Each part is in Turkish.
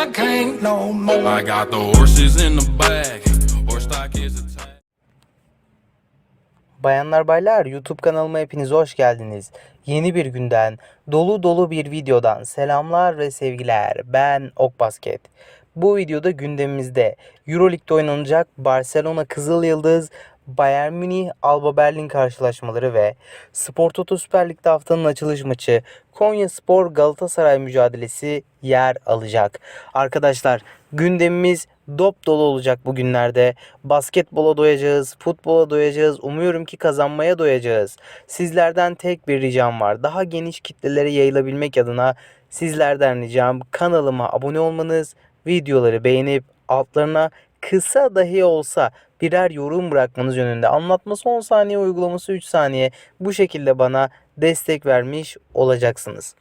I can't no more. I got the horses in the back. Horse stock is attached. Bayanlar baylar YouTube kanalıma hepiniz hoş geldiniz. Yeni bir günden, dolu dolu bir videodan selamlar ve sevgiler. Ben Ok Basket. Bu videoda gündemimizde Euroleague'de oynanacak Barcelona Kızıl Yıldız, Bayern Münih Alba Berlin karşılaşmaları ve Spor Toto Süper Lig'de haftanın açılış maçı Konya Spor Galatasaray mücadelesi yer alacak. Arkadaşlar gündemimiz dop dolu olacak bugünlerde. Basketbola doyacağız, futbola doyacağız. Umuyorum ki kazanmaya doyacağız. Sizlerden tek bir ricam var. Daha geniş kitlelere yayılabilmek adına sizlerden ricam kanalıma abone olmanız, videoları beğenip altlarına kısa dahi olsa birer yorum bırakmanız yönünde. Anlatması 10 saniye, uygulaması 3 saniye. Bu şekilde bana destek vermiş olacaksınız.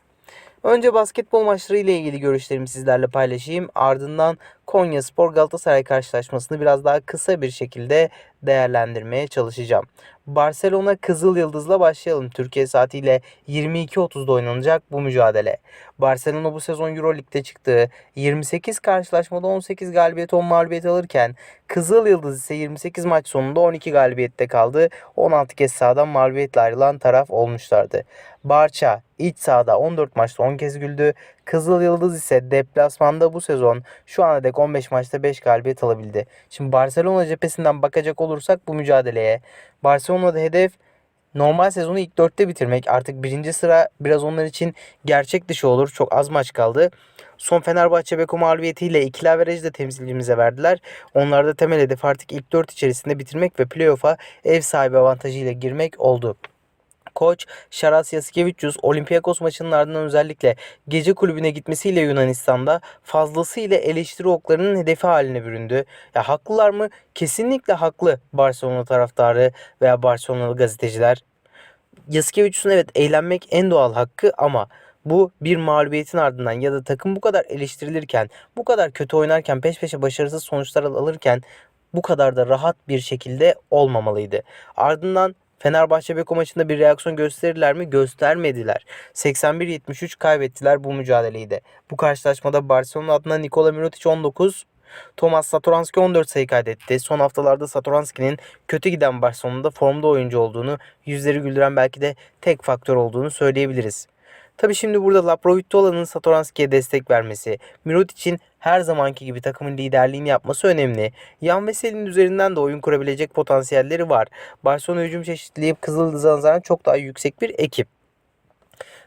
Önce basketbol maçları ile ilgili görüşlerimi sizlerle paylaşayım. Ardından Konya Spor Galatasaray karşılaşmasını biraz daha kısa bir şekilde değerlendirmeye çalışacağım. Barcelona Kızıl Yıldız'la başlayalım. Türkiye saatiyle 22.30'da oynanacak bu mücadele. Barcelona bu sezon Euroleague'de çıktığı 28 karşılaşmada 18 galibiyet 10 mağlubiyet alırken Kızıl Yıldız ise 28 maç sonunda 12 galibiyette kaldı. 16 kez sahadan mağlubiyetle ayrılan taraf olmuşlardı. Barça iç sahada 14 maçta 10 kez güldü. Kızıl Yıldız ise deplasmanda bu sezon şu ana dek 15 maçta 5 galibiyet alabildi. Şimdi Barcelona cephesinden bakacak olursak bu mücadeleye Barcelona'da hedef normal sezonu ilk dörtte bitirmek. Artık birinci sıra biraz onlar için gerçek dışı olur. Çok az maç kaldı. Son Fenerbahçe Beko mağlubiyetiyle ikili averajı da temsilcimize verdiler. Onlar da temel hedef artık ilk dört içerisinde bitirmek ve playoff'a ev sahibi avantajıyla girmek oldu. Koç Şaras Yasikevicius Olympiakos maçının ardından özellikle gece kulübüne gitmesiyle Yunanistan'da fazlasıyla eleştiri oklarının hedefi haline büründü. Ya haklılar mı? Kesinlikle haklı Barcelona taraftarı veya Barcelonalı gazeteciler. Yasikevicius'un evet eğlenmek en doğal hakkı ama bu bir mağlubiyetin ardından ya da takım bu kadar eleştirilirken, bu kadar kötü oynarken, peş peşe başarısız sonuçlar alırken bu kadar da rahat bir şekilde olmamalıydı. Ardından Fenerbahçe Beko maçında bir reaksiyon gösterirler mi? Göstermediler. 81-73 kaybettiler bu mücadeleyi de. Bu karşılaşmada Barcelona adına Nikola Mirotic 19, Thomas Satoranski 14 sayı kaydetti. Son haftalarda Satoranski'nin kötü giden Barcelona'da formda oyuncu olduğunu, yüzleri güldüren belki de tek faktör olduğunu söyleyebiliriz. Tabi şimdi burada Laprovitola'nın Satoranski'ye destek vermesi, Mirotic'in her zamanki gibi takımın liderliğini yapması önemli. Yan Veseli'nin üzerinden de oyun kurabilecek potansiyelleri var. Barcelona hücum çeşitliliği Kızıldız'a nazaran çok daha yüksek bir ekip.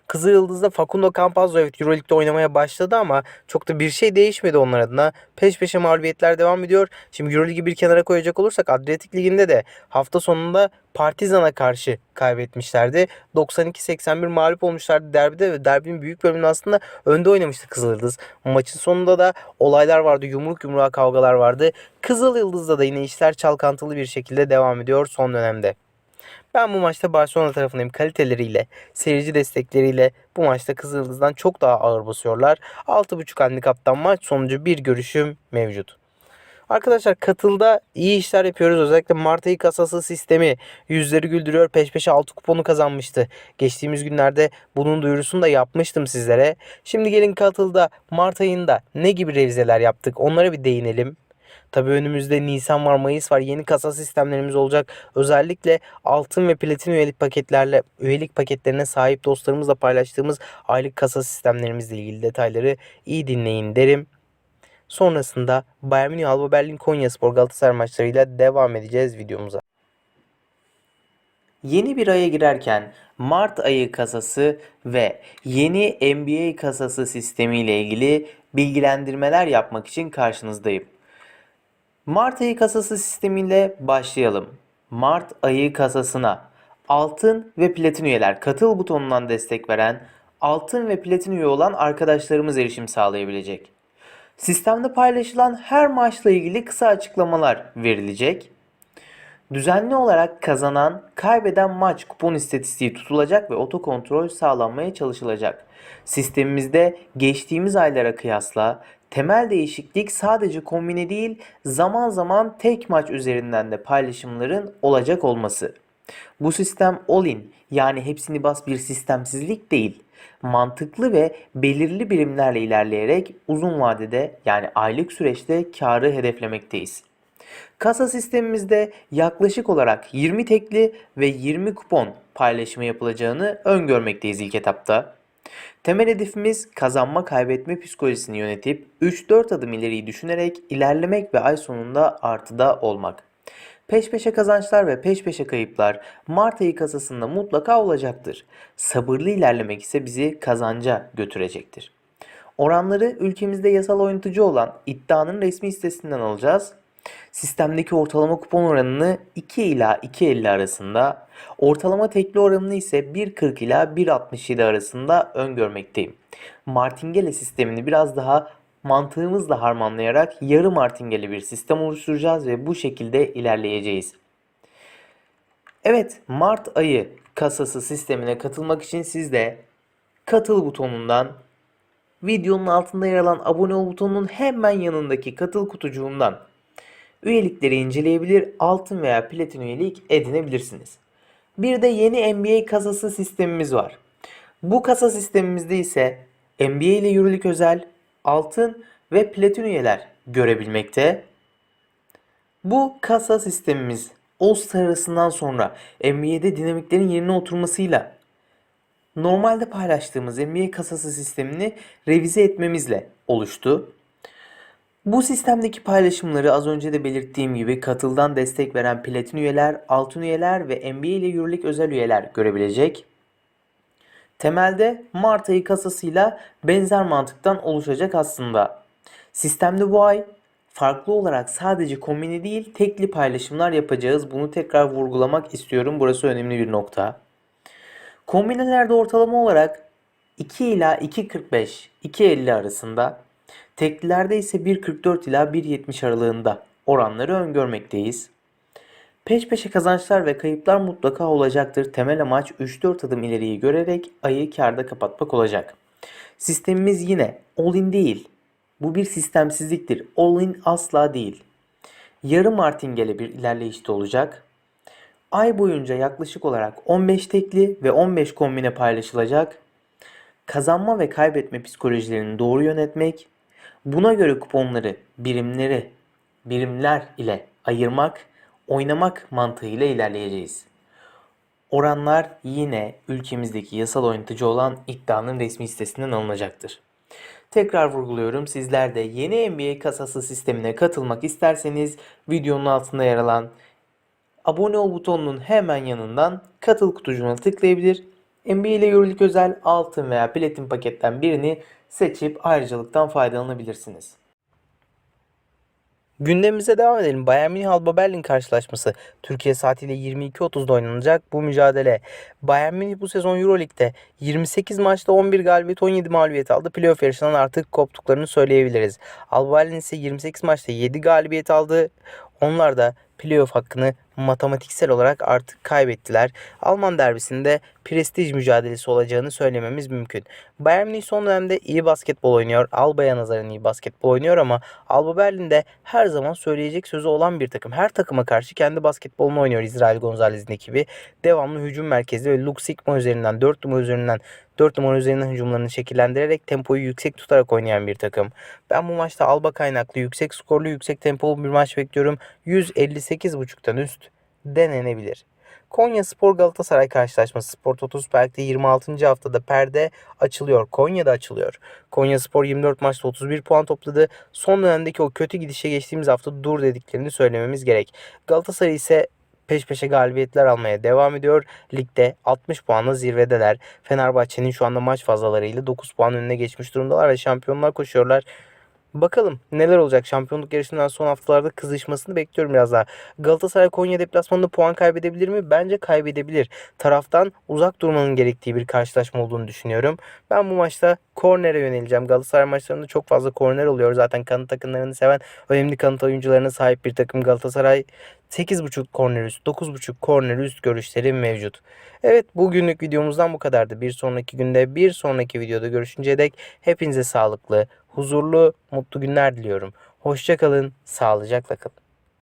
Kızıl Yıldız'da Facundo Campazzo evet Euroleague'de oynamaya başladı ama çok da bir şey değişmedi onlar adına. Peş peşe mağlubiyetler devam ediyor. Şimdi Euroleague'i bir kenara koyacak olursak Adriyatik Ligi'nde de hafta sonunda Partizan'a karşı kaybetmişlerdi. 92-81 mağlup olmuşlardı derbide ve derbinin büyük bölümünü aslında önde oynamıştı Kızıl Yıldız. Maçın sonunda da olaylar vardı. Yumruk yumruğa kavgalar vardı. Kızıl Yıldız'da da yine işler çalkantılı bir şekilde devam ediyor son dönemde. Ben bu maçta Barcelona tarafındayım. Kaliteleriyle, seyirci destekleriyle bu maçta Kızıldız'dan çok daha ağır basıyorlar. 6.5 handikaptan maç sonucu bir görüşüm mevcut. Arkadaşlar katılda iyi işler yapıyoruz. Özellikle Mart ayı kasası sistemi yüzleri güldürüyor. Peş peşe 6 kuponu kazanmıştı. Geçtiğimiz günlerde bunun duyurusunu da yapmıştım sizlere. Şimdi gelin katılda Mart ayında ne gibi revizeler yaptık onlara bir değinelim. Tabi önümüzde Nisan var, Mayıs var. Yeni kasa sistemlerimiz olacak. Özellikle altın ve platin üyelik paketlerle üyelik paketlerine sahip dostlarımızla paylaştığımız aylık kasa sistemlerimizle ilgili detayları iyi dinleyin derim. Sonrasında Bayern Münih, Alba Berlin, Konyaspor, Galatasaray maçlarıyla devam edeceğiz videomuza. Yeni bir aya girerken Mart ayı kasası ve yeni NBA kasası sistemi ile ilgili bilgilendirmeler yapmak için karşınızdayım. Mart ayı kasası sistemiyle başlayalım. Mart ayı kasasına altın ve platin üyeler katıl butonundan destek veren altın ve platin üye olan arkadaşlarımız erişim sağlayabilecek. Sistemde paylaşılan her maçla ilgili kısa açıklamalar verilecek. Düzenli olarak kazanan, kaybeden maç kupon istatistiği tutulacak ve otokontrol sağlanmaya çalışılacak. Sistemimizde geçtiğimiz aylara kıyasla temel değişiklik sadece kombine değil, zaman zaman tek maç üzerinden de paylaşımların olacak olması. Bu sistem all-in yani hepsini bas bir sistemsizlik değil. mantıklı ve belirli birimlerle ilerleyerek uzun vadede yani aylık süreçte karı hedeflemekteyiz. Kasa sistemimizde yaklaşık olarak 20 tekli ve 20 kupon paylaşımı yapılacağını öngörmekteyiz ilk etapta. Temel hedefimiz kazanma kaybetme psikolojisini yönetip 3-4 adım ileriyi düşünerek ilerlemek ve ay sonunda artıda olmak. Peş peşe kazançlar ve peş peşe kayıplar Mart ayı kasasında mutlaka olacaktır. Sabırlı ilerlemek ise bizi kazanca götürecektir. Oranları ülkemizde yasal oynatıcı olan iddianın resmi sitesinden alacağız. Sistemdeki ortalama kupon oranını 2 ila 2.50 arasında, ortalama tekli oranını ise 1.40 ila 1.67 arasında öngörmekteyim. Martingale sistemini biraz daha mantığımızla harmanlayarak yarı martingale bir sistem oluşturacağız ve bu şekilde ilerleyeceğiz. Evet, Mart ayı kasası sistemine katılmak için siz de katıl butonundan videonun altında yer alan abone ol butonunun hemen yanındaki katıl kutucuğundan üyelikleri inceleyebilir, altın veya platin üyelik edinebilirsiniz. Bir de yeni NBA kasası sistemimiz var. Bu kasa sistemimizde ise NBA ile yürürlük özel, altın ve platin üyeler görebilmekte. Bu kasa sistemimiz All-Star arasından sonra NBA'de dinamiklerin yerine oturmasıyla normalde paylaştığımız NBA kasası sistemini revize etmemizle oluştu. Bu sistemdeki paylaşımları az önce de belirttiğim gibi katıldan destek veren platin üyeler, altın üyeler ve NBA ile yürürlük özel üyeler görebilecek. Temelde Mart ayı kasasıyla benzer mantıktan oluşacak aslında. Sistemde bu ay farklı olarak sadece kombine değil tekli paylaşımlar yapacağız. Bunu tekrar vurgulamak istiyorum. Burası önemli bir nokta. Kombinelerde ortalama olarak 2 ila 2.45, 2.50 arasında, teklilerde ise 1.44 ila 1.70 aralığında oranları öngörmekteyiz. Peş peşe kazançlar ve kayıplar mutlaka olacaktır. Temel amaç 3-4 adım ileriyi görerek ayı karda kapatmak olacak. Sistemimiz yine all-in değil. Bu bir sistemsizliktir. All-in asla değil. Yarı martingale bir ilerleyişte olacak. Ay boyunca yaklaşık olarak 15 tekli ve 15 kombine paylaşılacak. Kazanma ve kaybetme psikolojilerini doğru yönetmek, buna göre kuponları birimleri, birimler ile ayırmak, oynamak mantığıyla ilerleyeceğiz. Oranlar yine ülkemizdeki yasal oynatıcı olan iddianın resmi sitesinden alınacaktır. Tekrar vurguluyorum. Sizler de yeni NBA kasası sistemine katılmak isterseniz videonun altında yer alan abone ol butonunun hemen yanından katıl kutucuğuna tıklayabilir. NBA ile yürürlük özel altın veya platin paketten birini seçip ayrıcalıktan faydalanabilirsiniz. Gündemimize devam edelim. Bayern Münih Alba Berlin karşılaşması Türkiye saatiyle 22.30'da oynanacak. Bu mücadele Bayern Münih bu sezon Euroleague'de 28 maçta 11 galibiyet 17 mağlubiyet aldı. Playoff yarışından artık koptuklarını söyleyebiliriz. Alba Berlin ise 28 maçta 7 galibiyet aldı. Onlar da playoff hakkını matematiksel olarak artık kaybettiler. Alman derbisinde prestij mücadelesi olacağını söylememiz mümkün. Bayern Münih son dönemde iyi basketbol oynuyor. Alba'ya nazaran iyi basketbol oynuyor ama Alba Berlin'de her zaman söyleyecek sözü olan bir takım. Her takıma karşı kendi basketbolunu oynuyor İsrail Gonzalez'in ekibi. Devamlı hücum merkezi ve Luke Sigma üzerinden 4 numara üzerinden 4 numara üzerinden hücumlarını şekillendirerek tempoyu yüksek tutarak oynayan bir takım. Ben bu maçta Alba kaynaklı yüksek skorlu yüksek tempolu bir maç bekliyorum. 158.5'tan üst denenebilir. Konya Spor Galatasaray karşılaşması Spor Toto Süper Lig'de 26. haftada perde açılıyor. Konya'da açılıyor. Konya Spor 24 maçta 31 puan topladı. Son dönemdeki o kötü gidişe geçtiğimiz hafta dur dediklerini söylememiz gerek. Galatasaray ise peş peşe galibiyetler almaya devam ediyor. Ligde 60 puanla zirvedeler. Fenerbahçe'nin şu anda maç fazlalarıyla 9 puan önüne geçmiş durumdalar ve şampiyonlar koşuyorlar. Bakalım neler olacak. Şampiyonluk yarışından son haftalarda kızışmasını bekliyorum biraz daha. Galatasaray Konya deplasmanında puan kaybedebilir mi? Bence kaybedebilir. Taraftan uzak durmanın gerektiği bir karşılaşma olduğunu düşünüyorum. Ben bu maçta kornere yöneleceğim. Galatasaray maçlarında çok fazla korner oluyor. Zaten kanat takımlarını seven önemli kanat oyuncularına sahip bir takım Galatasaray. 8.5 korner üst, 9.5 korner üst görüşlerim mevcut. Evet bugünlük videomuzdan bu kadardı. Bir sonraki günde bir sonraki videoda görüşünceye dek hepinize sağlıklı, huzurlu, mutlu günler diliyorum. Hoşçakalın, sağlıcakla kalın.